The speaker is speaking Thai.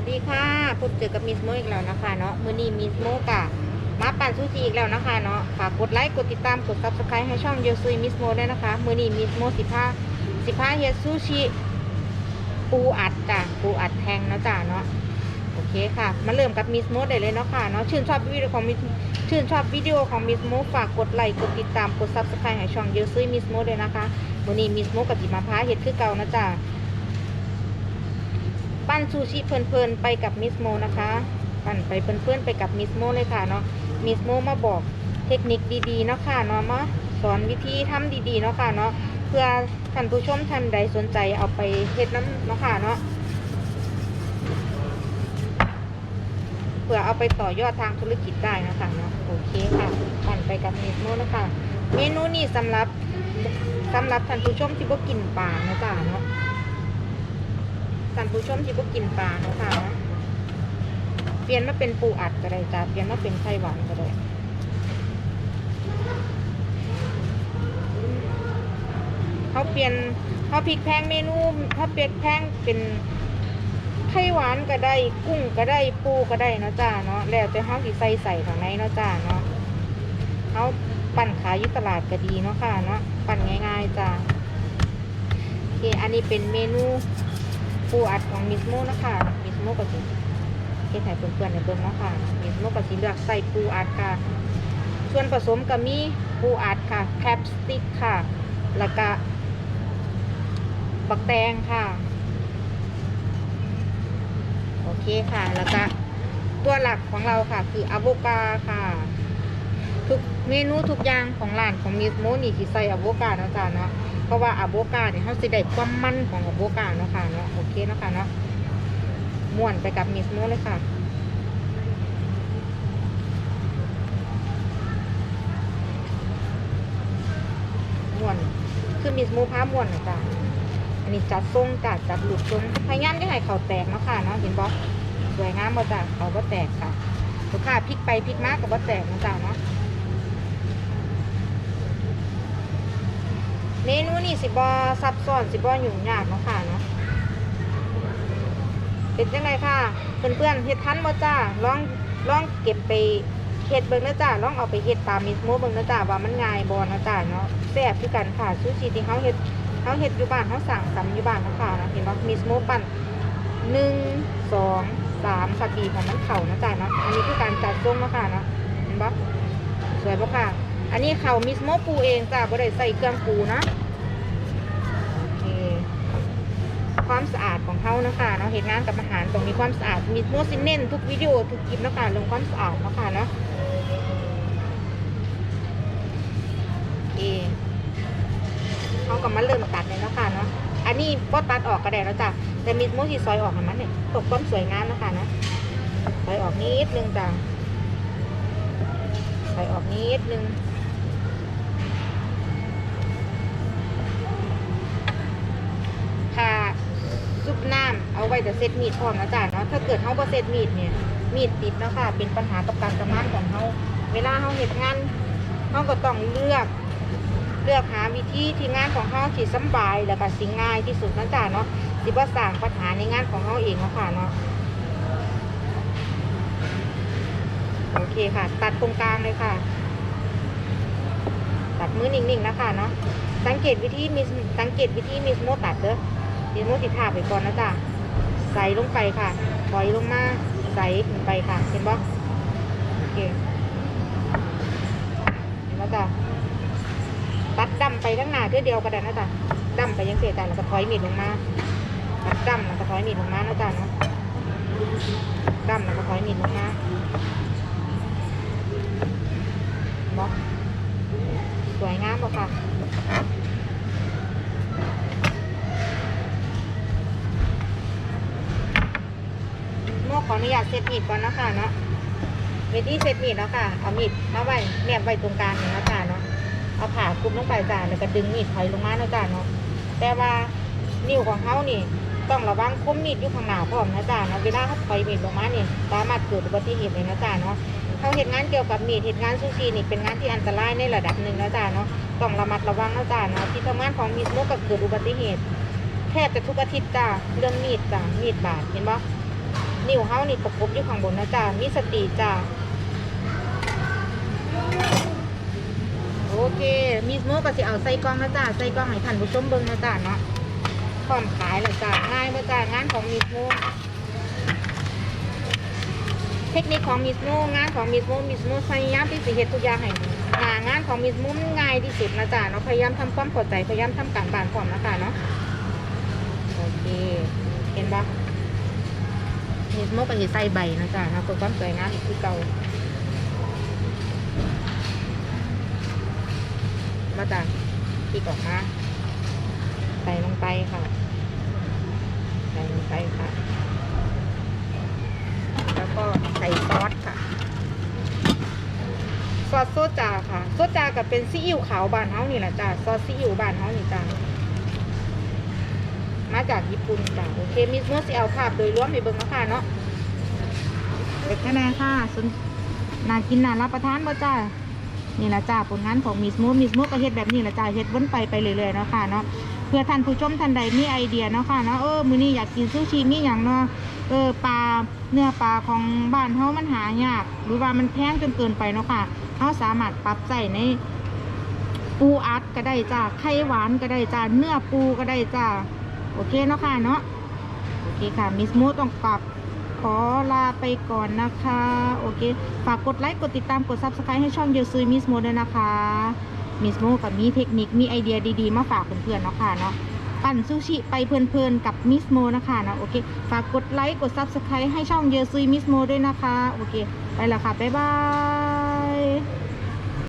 วัสดีค่ะพบเจอกับมิสโมอีกแล้วนะคะเนาะมือนี้มิสโมกะมาปั่นซูชิอีกแล้วนะคะเนาะฝากกดไลค์กดติดตามกดซับสไครต์ให้ช่องโยซุยมิสโมด้วยนะคะมือนี้มิสโมสิผ้าสิผ้าเฮดซูชิปูอัดจ้ะปูอัดแทงเนาะจ้ะเนาะโอเคค่ะ มาเริ่มกับมิสโมได้เลยเนาะค่ะเนาะชื่นชอบวิดีโอของมิสชื่นชอบวิดีโอของมิสโมฝากกดไลค์กดติดตามกดซับสไครต์ให้ช่องโยซุยมิสโมด้วยนะคะมือนี้มิสโมกับจิมาพาเฮ็ดคือเก่านะจ้ะ ปั้นซูชิเพลินๆไปกับมิสโมนะคะ ปั้นไปเพลินๆไปกับมิสโมเลยค่ะเนาะมิสโมมาบอกเทคนิคดีๆเนาะค่ะเนาะมาสอนวิธีทำดีๆเนาะค่ะเนาะเพื่อท่านผู้ชมท่านใดสนใจเอาไปเฮ็ดน้ำเนาะค่ะเนาะเพื่อเอาไปต่อยอดทางธุรกิจได้นะคะเนาะโอเคค่ะปั่นไปกับมิสโมนะคะ เมนูนี้สำหรับสำหรับท่านผู้ชมที่บ่กินปลาเนาะจ้ะเนาะ ท่านผู้ชมที่พวกกินปลาเนาะคะเปลี่ยนมาเป็นปูอัดก็ได้จ้าเปลี่ยนมาเป็นไข่หวานก็ได้เขาเปลี่ยนเขาพลิกแพงเมนูเขาเปลี่ยนแพงเป็นไข่หวานก็ได้กุ้งก็ได้ปูก็ได้เนาะจ้าเนาะแล้วแต่เขาสิใส่ใส่ทางในเนาะจ้าเนาะเขาปั่นขายอยุตลาดก็ดีเนาะค่ะเนาะปั่นง่ายๆจ้าโอเคอันนี้เป็นเมนู ปูอัดของมิสโมนะคะมิสโมก็สิเฮ็ดให้เพื่อนๆในเบิ่งเนาะค่ะมิสโมก็สิเลือกใส่ปูอัดค่ะ ส่วนผสมก็มีปูอัดค่ะแคปสติกค่ะ แล้วก็บักแตงค่ะ โอเคค่ะ แล้วก็ตัวหลักของเราค่ะ คืออะโวคาค่ะ ทุกเมนูทุกอย่างของร้านของมิสโมนี่ที่ใส่อะโวคาเนาะจ้าเนาะ เพราะว่าอะโวคาเนี่ยเขาสิได้ความมันของอะโวคาเนาะค่ะเนาะโอเคเนาะค่ะเนาะม่วนไปกับมิสโมเลยค่ะม่วนคือมิสโมพามวนนะจ๊ะอันนี้จัดทรงจัดจัดหลุดทรงพยายามจะให้เขาแตกเนาะค่ะเนาะเห็นบอสวยงามบ่จ้ะเขาก็แตกค่ะลูกค้าพลิกไปพลิกมากกับบ่าแตกนะจ๊ะเนาะ นูนี่สิบอซับซ้อนสิบอยุ่งยากเนาะค่ะเนาะเป็นจังไงค่ะเพื่อนๆเฮ็ดทันบ่จ้าลองลองเก็บไปเฮ็ดเบิ่งนะจ้าลองเอาไปเฮ็ดตามมิสโมเบิ่งนะจ้าว่ามันง่ายบ่นะจ้าเนาะแซ่บคือกันค่ะซูชิที่เฮาเฮ็ดเฮาเฮ็ดอยู่บ้านเฮาสั่งสำอยู่บ้านเนาะค่ะเนาะเห็นบ่มิสโมปั่นหนึ่งสองสามค่ะบีบให้มันเข้านะจ้าเนาะอันนี้คือการจัดทรงเนาะค่ะเนาะเห็นบ่สวยบ่ค่ะ อันนี้เข่ามิสโมปูเองจ้าบ่ได้ใส่เครื่องปูนะ ความสะอาดของเขานะคะเนาะเห็นงานกับอาหารตรงนี้ความสะอาดมิสโมซิเน้นทุกวิดีโอทุกคลิปนะคะเรื่องความสะอาดนาะคะเนาะโอเคเขาก็มาเริ่มตัดเลยนะคะเนาะอันนี้ก็ตัดออกก็ได้แล้วจ้ะแต่มิสโมสีซอยออกให้มันเนี่ยตกความสวยงามนะคะนะซอยออกนิดนึงจ้ะซอยออกนิดนึง ค่ะซุปน้ำ เอาไว้จะเซตมีดพร้อมนะจ๊ะเนาะถ้าเกิดเขาบ่เซตมีดเนี่ยมีดติดนะคะเป็นปัญหากับการทำงานของเขาเวลาเขาเห็นงานเขาก็ต้องเลือก เลือกหาวิธีที่งานของเขาที่สบายแล้วก็สิง่ายที่สุดนะจ๊ะเนาะสิบ่สร้างปัญหาในงานของเขาเองเนาะค่ะเนาะโอเคค่ะ ตัดตรงกลางเลยค่ะ ตัดมือนิ่งๆนะคะเนาะสังเกตวิธีมีสังเกตวิธีมีสโมตัดเด้อมีสโมติดถาไปก่อนนะจ๊ะ ใส่ลงไปค่ะถอยลงมาใส่ขึ้นไปค่ะเห็นปะโอเคเห็นปะจ๊ะตัดดำไปทั้งหน้าเพื่อเดียวก็ได้นะจ๊ะดำไปยังเสียใจแล้วก็ถอยมีดลงมาตัดดำแล้วก็ถอยมีดลงมานะจ๊ะเนาะดำแล้วก็ถอยมีดลงมาบอสวยงามบ่ค่ะ โม ขออนุญาตเซตมีดก่อนนะคะเนาะวิธีเซตมีดเนาะค่ะ เอามีดมาไว้แนบไว้ตรงกลางนี่เนาะจ้าเนาะ เอาผ่าคลุมลงไปจ้าแล้วก็ดึงมีดถอยลงมาเนาะจ้าเนาะ แต่ว่านิ้วของเขานี่ต้องระวังคมมีดอยู่ข้างหน้าพร้อมนะจ้าเนาะ เวลาเขาถอยมีดลงมาเนี่ยสามารถเกิดอุบัติเหตุเลยนะจ้าเนาะเขาเห็นงานเกี่ยวกับมีดเห็นงานซูชินี่เป็นงานที่อันตรายในระดับหนึ่งนะจ้าเนาะ ต้องระมัดระวังนะจ้าเนาะ ที่ทำงานของมีดโมก็เกิดอุบัติเหตุแทบจะทุกอาทิตย์จ้าเรื่องมีดจ้ามีดบาดเห็นปะ นิ้วเฮานี่ประกบอยู่ข้างบนนะจ้ามีสติจ้าโอเค มีสโมกก็สิเอาใส่กล้องนะจ้าใส่กล้องให้ท่านผู้ชมเบิ่งนะจ้าเนาะพร้อมขายแล้วจ้าง่ายบ่จ้างานของมีสโมเทคนิคของมิสโมงานของมิสโมมิสโมพยายามที่สิเฮ็ดทุกอย่างให้งานงานของมิสโมมันง่ายที่สุดนะจ๊ะเนาะพยายามทำความเข้าใจพยายามทำการบ้านพร้อมนะจ๊ะเนาะโอเคเห็นปะ มิสโมก็สิใส่ใบนะจ๊ะนะเพื่อความสวยงามอีกคือเก่ามาจ้ะที่ออกมาใส่ลงไปค่ะ ใส่ลงไปค่ะ แล้วก็ใส่ซอสค่ะ ซอสโซจาค่ะ โซจากับเป็นซีอิ๊วขาวบานเฮานี่แหละจ้าซอสซีอิ๊วบานเฮานี่จ้า มาจากญี่ปุ่นจ้าโอเคมิสโมสิเอาภาพโดยรวมให้เบิ่งแล้วค่ะเนาะเด็กคะแนนค่ะสนน่ากินน่ารับประทานบ่จ้านี่ละจ้าผลงานของมิสโมมิสโมก็เฮ็ดแบบนี้ละจ้าเฮ็ดวนไปไปเรื่อยๆเนาะค่ะเนาะเพื่อท่านผู้ชมท่านใดมีไอเดียเนาะค่ะเนาะเออมื้อนี้อยากกินซูชิมีหยังเนาะเออปลาเนื้อปลาของบ้านเฮามันหายาก หรือว่ามันแพงจนเกินไปเนาะค่ะเฮาสามารถปรับใส่ในปูอัดก็ได้จ้าไข่หวานก็ได้จ้าเนื้อปูก็ได้จ้า โอเคเนาะค่ะเนาะโอเคค่ะมิสมูต้องกลับขอลาไปก่อนนะคะ โอเค ฝากกดไลค์กดติดตามกด subscribe ให้ช่องเยซุยมิสมูด้วยนะคะมิสมูกับมีเทคนิคมีไอเดียดีๆ มาฝากเพื่อนๆเนาะค่ะเนาะปั่นซูชิไปเพลินๆกับมิสโมนะคะเนาะโอเค ฝากกดไลค์กด Subscribe ให้ช่องเยซุยมิสโมด้วยนะคะ โอเค ไปแล้วค่ะ บ๊ายบาย